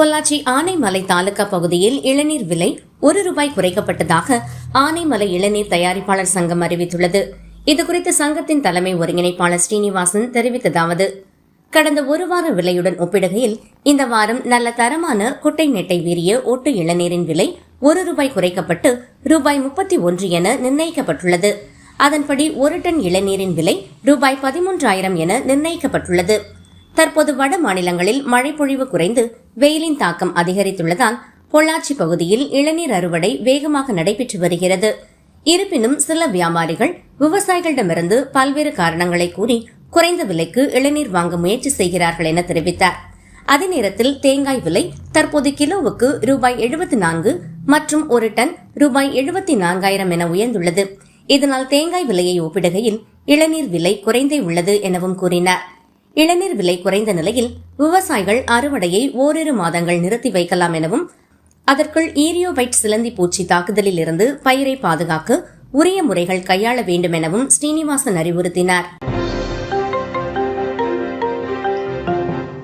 பொள்ளாச்சி ஆனைமலை தாலுகா பகுதியில் இளநீர் விலை ஒரு ரூபாய் குறைக்கப்பட்டதாக ஆனைமலை இளநீர் தயாரிப்பாளர் சங்கம் அறிவித்துள்ளது. இதுகுறித்து சங்கத்தின் தலைமை ஒருங்கிணைப்பாளர் ஸ்ரீனிவாசன் தெரிவித்ததாவது கடந்த ஒரு வார விலையுடன் ஒப்பிடுகையில் இந்த வாரம் நல்ல தரமான குட்டை நெட்டை வீரிய ஒட்டு இளநீரின் விலை ஒரு ரூபாய் குறைக்கப்பட்டு ரூபாய் முப்பத்தி ஒன்று என நிர்ணயிக்கப்பட்டுள்ளது. அதன்படி ஒரு டன் இளநீரின் விலை ரூபாய் பதிமூன்றாயிரம் என நிர்ணயிக்கப்பட்டுள்ளது. தற்போது வட மாநிலங்களில் மழைப்பொழிவு குறைந்து வெயிலின் தாக்கம் அதிகரித்துள்ளதால் பொள்ளாச்சி பகுதியில் இளநீர் அறுவடை வேகமாக நடைபெற்று வருகிறது. இருப்பினும் சில வியாபாரிகள் விவசாயிகளிடமிருந்து பல்வேறு காரணங்களை கூறி குறைந்த விலைக்கு இளநீர் வாங்க முயற்சி செய்கிறார்கள் என தெரிவித்தார். அதே நேரத்தில் தேங்காய் விலை தற்போது கிலோவுக்கு ரூபாய் எழுபத்தி நான்கு மற்றும் ஒரு டன் ரூபாய் எழுபத்தி நான்காயிரம் என உயர்ந்துள்ளது. இதனால் தேங்காய் விலையை ஒப்பிடுகையில் இளநீர் விலை குறைந்தே உள்ளது எனவும் கூறினார். இளநீர் விலை குறைந்த நிலையில் விவசாயிகள் அறுவடையை ஓரிரு மாதங்கள் நிறுத்தி வைக்கலாம் எனவும் அதற்குள் ஈரியோபைட் சிலந்தி பூச்சி தாக்குதலில் இருந்து பயிரை பாதுகாக்க உரிய முறைகள் கையாள வேண்டும் எனவும் ஸ்ரீனிவாசன் அறிவுறுத்தினார்.